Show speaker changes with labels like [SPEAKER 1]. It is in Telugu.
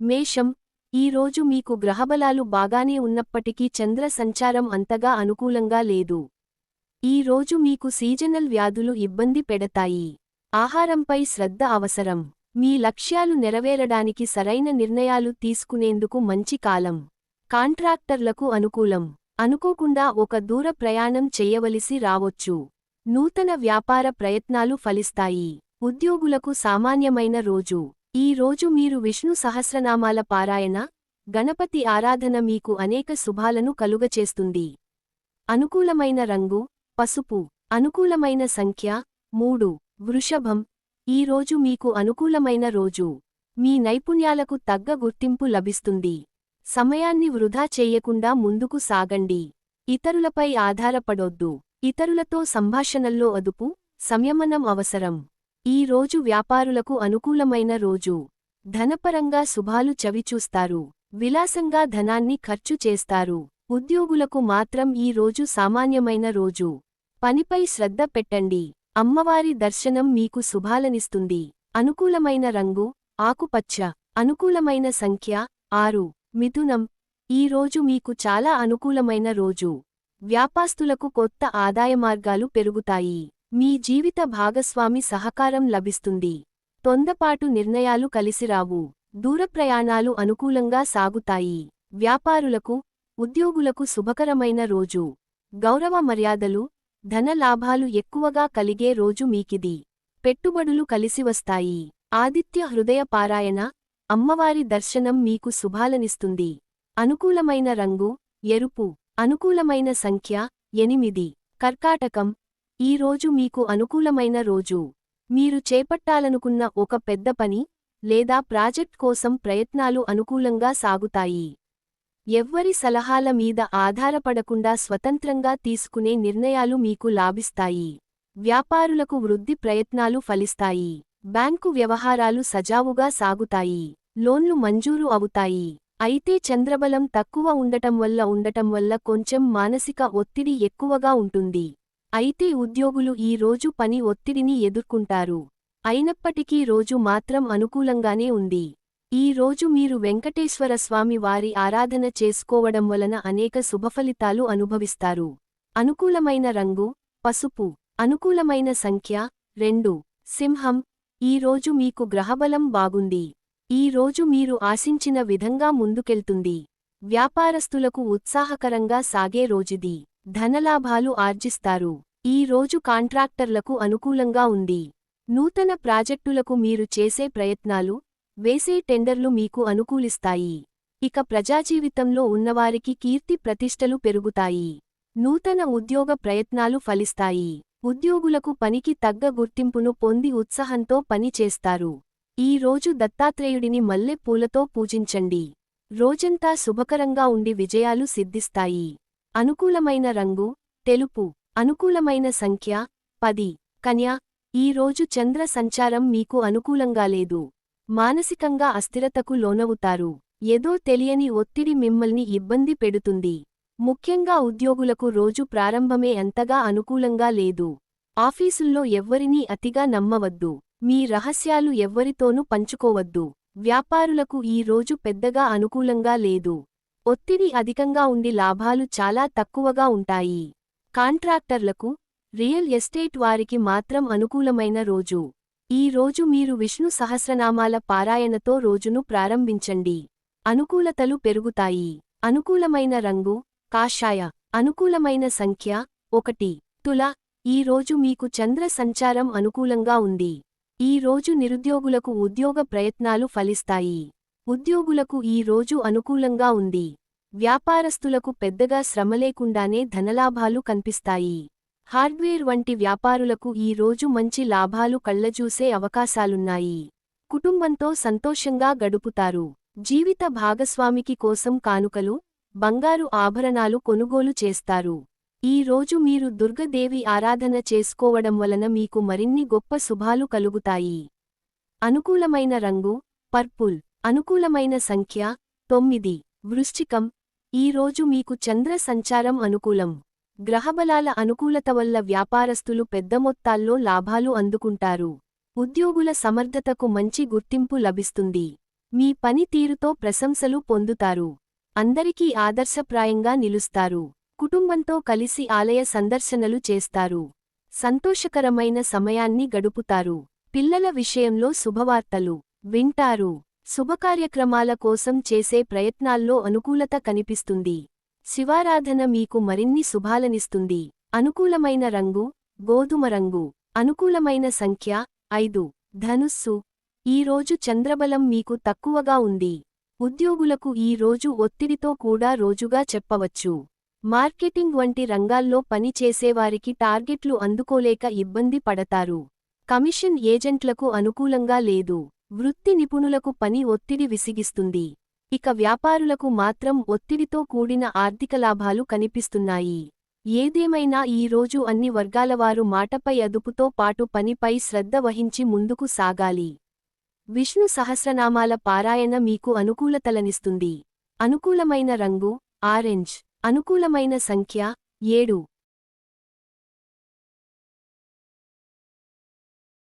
[SPEAKER 1] మేషం ఈరోజు మీకు గ్రహబలాలు బాగానే ఉన్నప్పటికీ చంద్ర సంచారం అంతగా అనుకూలంగా లేదు. ఈ రోజు మీకు సీజనల్ వ్యాధులు ఇబ్బంది పెడతాయి. ఆహారంపై శ్రద్ధ అవసరం. మీ లక్ష్యాలు నెరవేరడానికి సరైన నిర్ణయాలు తీసుకునేందుకు మంచి కాలం. కాంట్రాక్టర్లకు అనుకూలం. అనుకోకుండా ఒక దూర ప్రయాణం చెయ్యవలసి రావొచ్చు. నూతన వ్యాపార ప్రయత్నాలు ఫలిస్తాయి. ఉద్యోగులకు సామాన్యమైన రోజు. ఈ రోజు మీరు విష్ణు సహస్రనామాల పారాయణ గణపతి ఆరాధన మీకు అనేక శుభాలను కలుగచేస్తుంది. అనుకూలమైన రంగు పసుపు. అనుకూలమైన సంఖ్య మూడు. వృషభం. ఈ రోజు మీకు అనుకూలమైన రోజు. మీ నైపుణ్యాలకు తగ్గ గుర్తింపు లభిస్తుంది. సమయాన్ని వృధా చేయకుండా ముందుకు సాగండి. ఇతరులపై ఆధారపడొద్దు. ఇతరులతో సంభాషణల్లో అదుపు సంయమనం అవసరం. ఈ రోజు వ్యాపారులకు అనుకూలమైన రోజు. ధనపరంగా శుభాలు చవిచూస్తారు విలాసంగా ధనాన్ని ఖర్చు చేస్తారు. ఉద్యోగులకు మాత్రం ఈ రోజు సామాన్యమైన రోజు. పనిపై శ్రద్ధ పెట్టండి. అమ్మవారి దర్శనం మీకు శుభాలనిస్తుంది. అనుకూలమైన రంగు ఆకుపచ్చ. అనుకూలమైన సంఖ్య ఆరు. మిథునం. ఈ రోజు మీకు చాలా అనుకూలమైన రోజు. వ్యాపాస్తులకు కొత్త ఆదాయ మార్గాలు పెరుగుతాయి. మీ జీవిత భాగస్వామి సహకారం లభిస్తుంది. తొందపాటు నిర్ణయాలు కలిసిరావు దూరప్రయాణాలు అనుకూలంగా సాగుతాయి. వ్యాపారులకు ఉద్యోగులకు శుభకరమైన రోజు. గౌరవ మర్యాదలు ధన లాభాలు ఎక్కువగా కలిగే రోజు మీకిది. పెట్టుబడులు కలిసివస్తాయి ఆదిత్య హృదయ పారాయణ అమ్మవారి దర్శనం మీకు శుభాలనిస్తుంది. అనుకూలమైన రంగు ఎరుపు. అనుకూలమైన సంఖ్య ఎనిమిది. కర్కాటకం ఈ రోజు మీకు అనుకూలమైన రోజు. మీరు చేపట్టాలనుకున్న ఒక పెద్ద పని లేదా ప్రాజెక్ట్ కోసం ప్రయత్నాలు అనుకూలంగా సాగుతాయి. ఎవ్వరి సలహాల మీద ఆధారపడకుండా స్వతంత్రంగా తీసుకునే నిర్ణయాలు మీకు లాభిస్తాయి. వ్యాపారులకు వృద్ధి ప్రయత్నాలు ఫలిస్తాయి. బ్యాంకు వ్యవహారాలు సజావుగా సాగుతాయి. లోన్లు మంజూరు అవుతాయి. అయితే చంద్రబలం తక్కువ ఉండటం వల్ల ఉండటం వల్ల కొంచెం మానసిక ఒత్తిడి ఎక్కువగా ఉంటుంది. అయితే ఉద్యోగులు ఈ రోజు పని ఒత్తిడిని ఎదుర్కొంటారు. అయినప్పటికీ రోజు మాత్రం అనుకూలంగానే ఉంది. ఈ రోజు మీరు వెంకటేశ్వర స్వామి వారి ఆరాధన చేసుకోవడం వలన అనేక శుభఫలితాలు అనుభవిస్తారు. అనుకూలమైన రంగు పసుపు. అనుకూలమైన సంఖ్య రెండు. సింహం ఈ రోజు మీకు గ్రహబలం బాగుంది. ఈ రోజు మీరు ఆశించిన విధంగా ముందుకెళ్తుంది. వ్యాపారస్తులకు ఉత్సాహకరంగా సాగే రోజుది. ధనలాభాలు ఆర్జిస్తారు. ఈ రోజు కాంట్రాక్టర్లకు అనుకూలంగా ఉంది. నూతన ప్రాజెక్టులకు మీరు చేసే ప్రయత్నాలు వేసే టెండర్లు మీకు అనుకూలిస్తాయి. ఇక ప్రజాజీవితంలో ఉన్నవారికి కీర్తి ప్రతిష్టలు పెరుగుతాయి. నూతన ఉద్యోగ ప్రయత్నాలు ఫలిస్తాయి. ఉద్యోగులకు పనికి తగ్గ గుర్తింపును పొంది ఉత్సాహంతో పని చేస్తారు. ఈ రోజు దత్తాత్రేయుడిని మల్లె పూలతో పూజించండి. రోజంతా శుభకరంగా ఉండి విజయాలు సిద్ధిస్తాయి. అనుకూలమైన రంగు తెలుపు అనుకూలమైన సంఖ్య పది. కన్యా ఈ రోజు చంద్ర సంచారం మీకు అనుకూలంగా లేదు. మానసికంగా అస్థిరతకు లోనవుతారు. ఏదో తెలియని ఒత్తిడి మిమ్మల్ని ఇబ్బంది పెడుతుంది. ముఖ్యంగా ఉద్యోగులకు రోజు ప్రారంభమే అంతగా అనుకూలంగా లేదు. ఆఫీసుల్లో ఎవ్వరినీ అతిగా నమ్మవద్దు. మీ రహస్యాలు ఎవ్వరితోనూ పంచుకోవద్దు. వ్యాపారులకు ఈ రోజు పెద్దగా అనుకూలంగా లేదు. ఒత్తిడి అధికంగా ఉండి లాభాలు చాలా తక్కువగా ఉంటాయి. కాంట్రాక్టర్లకు రియల్ ఎస్టేట్ వారికి మాత్రం అనుకూలమైన రోజు. ఈ రోజు మీరు విష్ణు సహస్రనామాల పారాయణతో రోజును ప్రారంభించండి. అనుకూలతలు పెరుగుతాయి. అనుకూలమైన రంగు కాషాయ. అనుకూలమైన సంఖ్య ఒకటి. తుల. ఈ రోజు మీకు చంద్ర సంచారం అనుకూలంగా ఉంది. ఈ రోజు నిరుద్యోగులకు ఉద్యోగ ప్రయత్నాలు ఫలిస్తాయి. ఉద్యోగులకు ఈ రోజు అనుకూలంగా ఉంది. వ్యాపారస్తులకు పెద్దగా శ్రమలేకుండానే ధనలాభాలు కనిపిస్తాయి. హార్డ్వేర్ వంటి వ్యాపారులకు ఈ రోజు మంచి లాభాలు కళ్ళజూసే అవకాశాలున్నాయి. కుటుంబంతో సంతోషంగా గడుపుతారు. జీవిత భాగస్వామికి కోసం కానుకలు బంగారు ఆభరణాలు కొనుగోలు చేస్తారు. ఈ రోజు మీరు దుర్గదేవి ఆరాధన చేసుకోవడం వలన మీకు మరిన్ని గొప్ప శుభాలు కలుగుతాయి. అనుకూలమైన రంగు పర్పుల్ అనుకూలమైన సంఖ్య తొమ్మిది వృశ్చికం ఈ రోజు మీకు చంద్ర సంచారం అనుకూలం. గ్రహబలాల అనుకూలత వల్ల వ్యాపారస్తులు పెద్ద మొత్తాల్లో లాభాలు అందుకుంటారు. ఉద్యోగుల సమర్థతకు మంచి గుర్తింపు లభిస్తుంది. మీ పనితీరుతో ప్రశంసలు పొందుతారు. అందరికీ ఆదర్శప్రాయంగా నిలుస్తారు. కుటుంబంతో కలిసి ఆలయ సందర్శనలు చేస్తారు. సంతోషకరమైన సమయాన్ని గడుపుతారు. పిల్లల విషయంలో శుభవార్తలు వింటారు. శుభకార్యక్రమాల కోసం చేసే ప్రయత్నాల్లో అనుకూలత కనిపిస్తుంది. శివారాధన మీకు మరిన్ని శుభాలనిస్తుంది. అనుకూలమైన రంగు గోధుమ రంగు. అనుకూలమైన సంఖ్య ఐదు. ధనుస్సు. ఈ రోజు చంద్రబలం మీకు తక్కువగా ఉంది. ఉద్యోగులకు ఈ రోజు ఒత్తిడితో కూడా రోజుగా చెప్పవచ్చు. మార్కెటింగ్ వంటి రంగాల్లో పని చేసేవారికి టార్గెట్లు అందుకోలేక ఇబ్బంది పడతారు. కమిషన్ ఏజెంట్లకు అనుకూలంగా లేదు. వృత్తి నిపుణులకు పని ఒత్తిడి విసిగిస్తుంది. ఇక వ్యాపారులకు మాత్రం ఒత్తిడితో కూడిన ఆర్థిక లాభాలు కనిపిస్తున్నాయి. ఏదేమైనా ఈ రోజు అన్ని వర్గాలవారు మాటపై అదుపుతో పాటు పనిపై శ్రద్ధ వహించి ముందుకు సాగాలి. విష్ణు సహస్రనామాల పారాయణ మీకు అనుకూలతలనిస్తుంది. అనుకూలమైన రంగు ఆరెంజ్. అనుకూలమైన సంఖ్య ఏడు.